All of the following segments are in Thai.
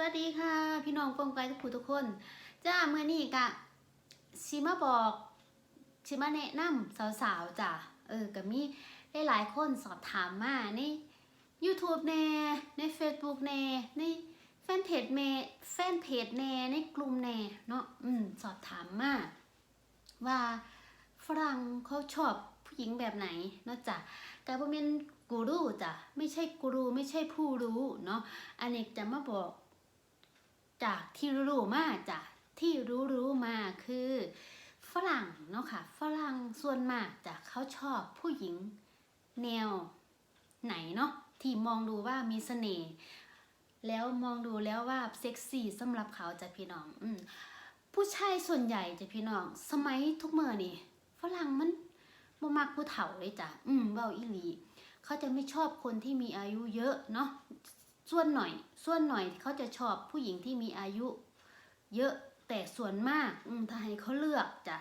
วัสดีค่ะ พี่น้องกองไกลทุกผู้ทุกคนจ้าเมื่อนี้กะชิมาบอกชิมาแนะนำสาวๆจ้ะเออก็มีหลายๆคนสอบถามมาใน YouTube แน่ใน Facebook แน่ในแฟนเพจแม่แฟนเพจแน่ในกลุ่มแน่เนาะอืมสอบถามมาว่าฝรั่งเขาชอบผู้หญิงแบบไหนเนาะจ้ะกาบเป็นกูรูจ้ะไม่ใช่กูรูไม่ใช่ผู้รู้เนาะอันนี้จะมาบอก จากที่รู้มาจากที่รู้ๆมาคือฝรั่งเนาะค่ะฝรั่งส่วนมากจะเขาชอบผู้หญิงแนวไหนเนาะที่มองดูว่ามีเสน่ห์แล้วมองดูแล้วว่าเซ็กซี่สำหรับเขาจะพี่น้องอผู้ชายส่วนใหญ่จะพี่น้อง สมัยทุกเมื่อนี่ฝรั่งมันบ่มักผู้เฒ่าเลยจ้ะอืมเบาอีหลีเขาจะไม่ชอบคนที่มีอายุเยอะเนาะ ส่วนหน่อย ส่วนหน่อยเขาจะชอบผู้หญิงที่มีอายุ เยอะแต่ส่วนมากถ้าให้เขาเลือกจะ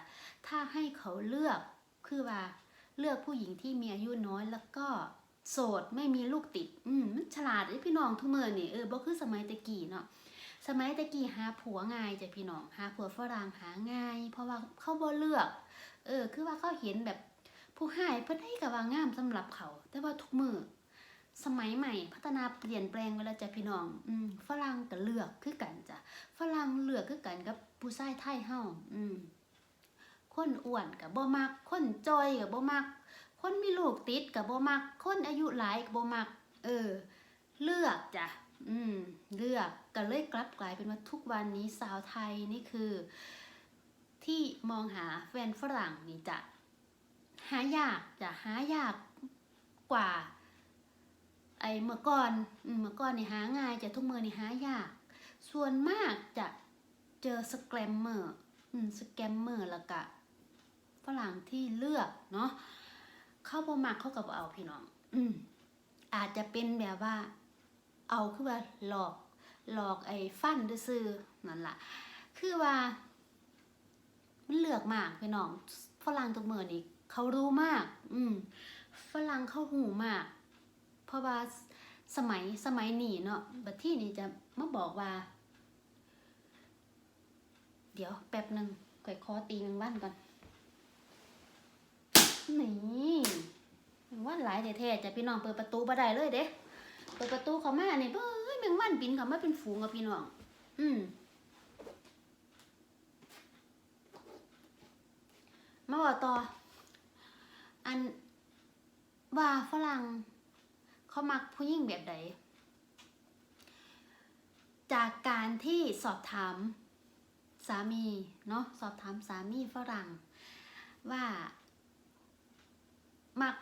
ถ้าให้เขาเลือกคือว่าเลือกผู้หญิงที่มีอายุน้อยแล้วก็โสดไม่มีลูกติด อืมมันฉลาดไอ้พี่น้องทุกเมื่อนี่เออบ่คือสมัยตะกี้เนาะสมัยตะกี้หาผัวง่ายจ้ะพี่น้องหาผัวฝรั่งหาง่าย เพราะว่าเขาบ่เลือก เออ คือว่าเขาเห็นแบบผู้หายเพิ่นให้กับว่างามสำหรับเขา แต่ว่าทุกมือ สมัยใหม่ พัฒนาเปลี่ยนแปลงไปแล้วจ้ะพี่น้องอืมฝรั่งก็เลือกคือกันจ้ะฝรั่งเลือกคือกันกับผู้ชายไทยเฮาอืมคนอ้วนกับบ่มักคนจอยกับบ่มักคนมีลูกติดกับบ่มักคนอายุหลายกับบ่มัก เออ เลือกจ้ะอืมเลือกก็เลยกลับกลายเป็นว่าทุกวันนี้สาวไทยนี่คือ ที่มองหาแฟนฝรั่งนี่จ้ะหายากจะหายากกว่า ไอเมื่อก่อนเมื่อก่อนนี่หาง่ายจะทุกมือนี่หายาก ส่วนมากจะเจอสแกมเมอร์สแกมเมอร์แล้วก็ฝรั่งที่เลือกเนาะเข้าบ่มักเข้ากับเอาพี่น้องอืมอาจจะเป็นแบบว่า เอาคือว่าหลอกหลอกไอ้ฟันด้วยซื่อนั่นล่ะคือว่า มันเลือกมากพี่น้องฝรั่งทุกมือนี่เขารู้มาก อืมฝรั่งเขาหูมาก ราะว่าสมัยสมัยนี้เนาะบัดที่นี่จะมาบอกว่า เดี๋ยวแป๊บหนึ่งก่อยคอตีแมงวันก่อนนี่แมงวันหลายแท้ๆจะพี่น้องเปิดประตูบ่ได้เลยเด้เปิดประตูเขามาเนี่ยเบ้ยแมงวันบินเขามาเป็นฝูงอะพี่น้อง อืมมาบอกต่อ อันว่าฝรั่ง เขามักผู้หญิงแบบใดจากการที่สอบถามสามีเนาะสอบถามสามีฝรั่ง ว่า มัก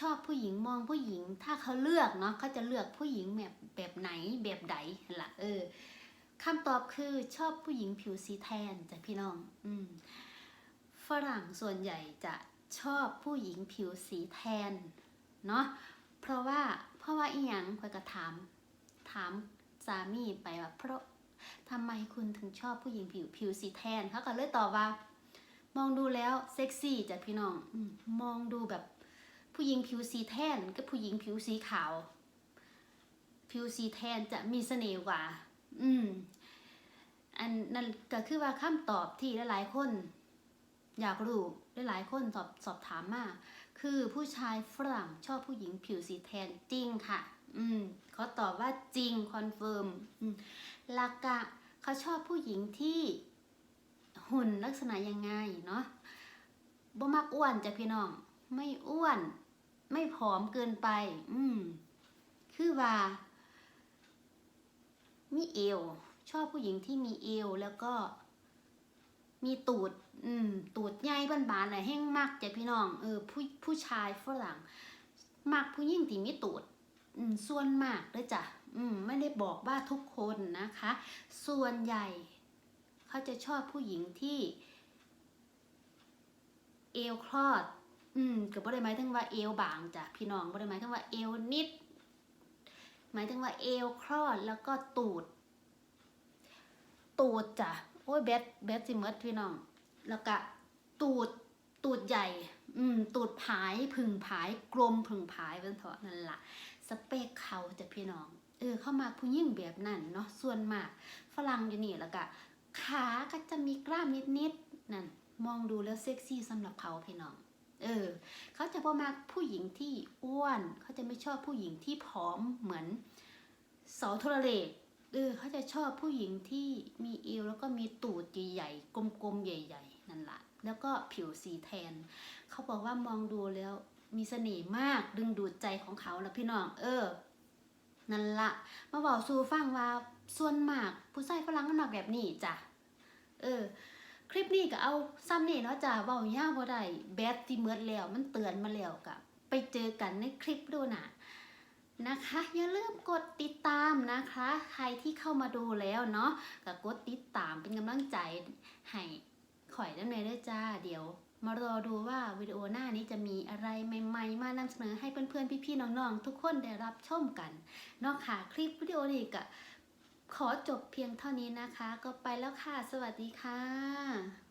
ชอบผู้หญิงมองผู้หญิง ถ้าเขาเลือกเนาะเขาจะเลือกผู้หญิงแบบแบบไหนแบบใดล่ะเออคำตอบคือชอบผู้หญิงผิวสีแทนจ้ะพี่น้อง อืมฝรั่งส่วนใหญ่จะชอบผู้หญิงผิวสีแทน เนาะ เพราะว่าเพราะว่าอีหยังคอยก็ถาม ถามสามีไปว่าเพราะทำไมคุณถึงชอบผู้หญิงผิวผิวสีแทนเขาก็เลยตอบว่า มองดูแล้วเซ็กซี่จ้ะพี่น้องอมองดูแบบผู้หญิงผิวสีแทนกับผู้หญิงผิวสีขาว ผิวสีแทนจะมีเสน่ห์กว่า อืม อันนั่นก็คือว่าคำตอบที่หลายๆคน อยากรู้หลายคนสอบสอบถามมาคือผู้ชายฝรั่งชอบผู้หญิงผิวสีแทนจริงค่ะ อืมเขาตอบว่าจริงคอนเฟิร์มลักกะเขาชอบผู้หญิงที่หุ่นลักษณะยังไงเนาะบ่มักอ้วนจ้ะพี่น้อง ไม่อ้วน ไม่ผอมเกินไป อืมคือว่า มีเอว ชอบผู้หญิงที่มีเอวแล้วก็ มีตูด อืม ตูดใหญ่บ้านๆน่ะแห้งมากจ้ะพี่น้อง เออ ผู้ผู้ชายฝรั่งมักผู้หญิงที่มีตูด อืม ส่วนมากเลยจ้ะ อืม ไม่ได้บอกว่าทุกคนนะคะ ส่วนใหญ่ เขาจะชอบผู้หญิงที่ เอวคลอด อืมก็บ่ได้หมายถึงว่าเอวบางจ้ะพี่น้องบ่ได้หมายถึงว่าเอวนิด หมายถึงว่าเอวคลอดแล้วก็ตูด ตูดจ้ะ อ้ยแบดแบดสิเมดพี่น้อง แล้วก็ตูดตูดใหญ่ อืม ตูดผายผึ่งผายกลมผึ่งผายเป็นเถอะนั่นล่ะสเปคเขาจะพี่น้อง เออ เข้ามาผู้หญิงแบบนั้นเนาะส่วนมากฝรั่งอยู่นี่แล้วก็ขาก็จะมีกล้ามนิดๆนั่นมองดูแล้วเซ็กซี่สำหรับเขาพี่น้อง เออ เขาจะบ่มักผู้หญิงที่อ้วน เขาจะไม่ชอบผู้หญิงที่ผอมเหมือนเสาโทรเลข เออเขาจะชอบผู้หญิงที่มีเอวแล้วก็มีตูดใหญ่ๆกลมๆใหญ่ ๆ นั่นแหละแล้วก็ผิวสีแทน เขาบอกว่ามองดูแล้วมีเสน่ห์มากดึงดูดใจของเขาแล้วพี่น้อง เออ นั่นละมาบอกสู่ฟังว่าส่วนมากผู้ชายฝรั่งมันมักแบบนี้จ้ะเออ คลิปนี้ก็เอาซ้ำนี่เนาะจ้ะเว้ายาวบ่ได้แบตที่เมิดแล้วมันเตือนมาแล้วก็ไปเจอกันในคลิปดูนะ นะคะ อย่าลืมกดติดตามนะคะ ใครที่เข้ามาดูแล้วเนาะก็กดติดตามเป็นกำลังใจให้ข่อยด้านในด้วยจ้า เดี๋ยว มารอดูว่าวิดีโอหน้านี้จะมีอะไรใหม่ๆ มานำเสนอให้เพื่อนๆ พี่ๆ น้องๆ ทุกคนได้รับชมกันเนอกค่ะ คลิปวิดีโอนี้ก็ขอจบเพียงเท่านี้นะคะ ก็ไปแล้วค่ะ สวัสดีค่ะ